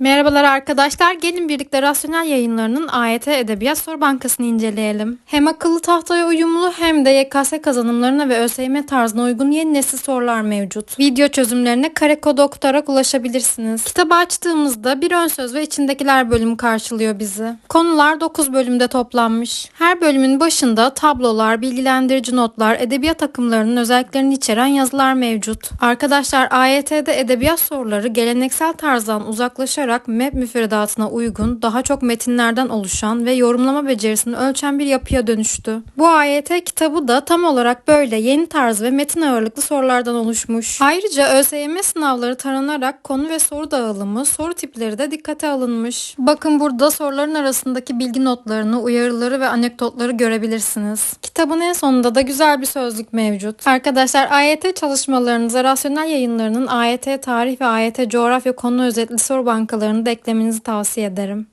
Merhabalar arkadaşlar. Gelin birlikte rasyonel yayınlarının AYT Edebiyat Soru Bankası'nı inceleyelim. Hem akıllı tahtaya uyumlu hem de YKS kazanımlarına ve ÖSYM tarzına uygun yeni nesil sorular mevcut. Video çözümlerine kare kodu okutarak ulaşabilirsiniz. Kitabı açtığımızda bir ön söz ve içindekiler bölümü karşılıyor bizi. Konular 9 bölümde toplanmış. Her bölümün başında tablolar, bilgilendirici notlar, edebiyat akımlarının özelliklerini içeren yazılar mevcut. Arkadaşlar AYT'de edebiyat soruları geleneksel tarzdan uzaklaşarak MEP müfredatına uygun, daha çok metinlerden oluşan ve yorumlama becerisini ölçen bir yapıya dönüştü. Bu AYT kitabı da tam olarak böyle yeni tarz ve metin ağırlıklı sorulardan oluşmuş. Ayrıca ÖSYM sınavları taranarak konu ve soru dağılımı, soru tipleri de dikkate alınmış. Bakın burada soruların arasındaki bilgi notlarını, uyarıları ve anekdotları görebilirsiniz. Kitabın en sonunda da güzel bir sözlük mevcut. Arkadaşlar AYT çalışmalarınıza rasyonel yayınlarının AYT tarih ve AYT coğrafya konu özetli soru bankalarını da eklemenizi tavsiye ederim.